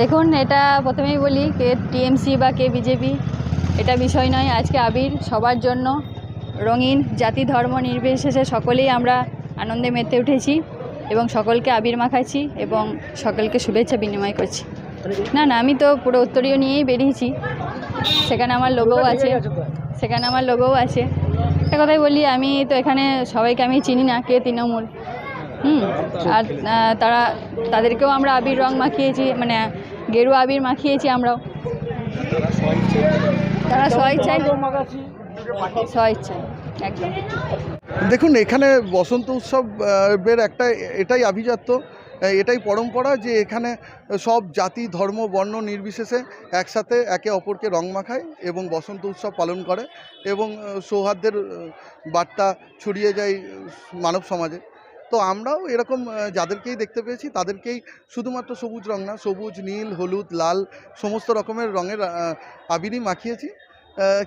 দেখুন এটা প্রথমেই বলি কে টিএমসি বা কে বিজেপি এটা বিষয় নয়। আজকে আবির সবার জন্য রঙিন জাতি ধর্ম নির্বিশেষে সকলেই আমরা আনন্দে মেতে উঠেছি এবং সকলকে আবির মাখাচ্ছি এবং সকলকে শুভেচ্ছা বিনিময় করছি। না না আমি তো পুরো উত্তরীয় নিয়েই বেরিয়েছি। সেখানে আমার লোগোও আছে। সেখানে আমার লোগোও আছে। একটা কথাই বলি আমি তো এখানে সবাইকে আমি চিনি না কে তৃণমূল। আর তারা তাদেরকেও আমরা আবির রং মাখিয়েছি মানে গেরুয়া আবির মাখিয়েছি আমরাও। তারা স্বইচ্ছায় স্বইচ্ছায় একদম। দেখুন এখানে বসন্ত উৎসব আহ, এর একটা এটাই আভিজাত্য এটাই পরম্পরা যে এখানে সব জাতি ধর্ম বর্ণ নির্বিশেষে একসাথে একে অপরকে রং মাখায় এবং বসন্ত উৎসব পালন করে এবং সৌহার্দ্যের বার্তা ছড়িয়ে যায় মানব সমাজে। তো আমরাও এরকম যাদেরকেই দেখতে পেয়েছি তাদেরকেই শুধুমাত্র সবুজ রং না, সবুজ, নীল, হলুদ, লাল, সমস্ত রকমের রঙের আবিরই মাখিয়েছি।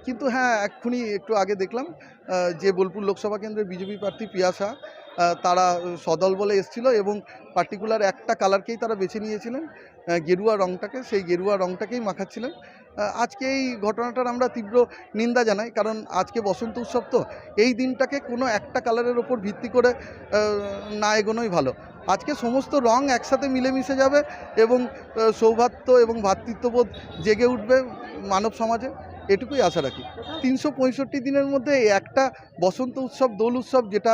কিন্তু হ্যাঁ এক্ষুনি একটু আগে দেখলাম যে বোলপুর লোকসভা কেন্দ্রের বিজেপি প্রার্থী পিয়াসা তারা সদল বলে এসেছিল এবং পার্টিকুলার একটা কালারকেই তারা বেছে নিয়েছিলেন গেরুয়া রংটাকে, সেই গেরুয়া রংটাকেই মাখাচ্ছিলেন। আজকে এই ঘটনাটার আমরা তীব্র নিন্দা জানাই, কারণ আজকে বসন্ত উৎসব তো, এই দিনটাকে কোনো একটা কালারের ওপর ভিত্তি করে না এগোনোই ভালো। আজকে সমস্ত রং একসাথে মিলেমিশে যাবে এবং সৌভাত্য এবং ভ্রাতৃত্ববোধ জেগে উঠবে মানব সমাজে। এটুকুই আশা রাখি। তিনশো পঁয়ষট্টি দিনের মধ্যে একটা বসন্ত উৎসব, দোল উৎসব যেটা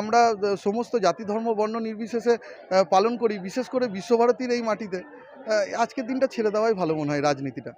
আমরা সমস্ত জাতি, ধর্ম, বর্ণ নির্বিশেষে পালন করি, বিশেষ করে বিশ্বভারতীর এই মাটিতে আজকের দিনটা ছেড়ে দেওয়াই ভালো মনে হয় রাজনীতিটা।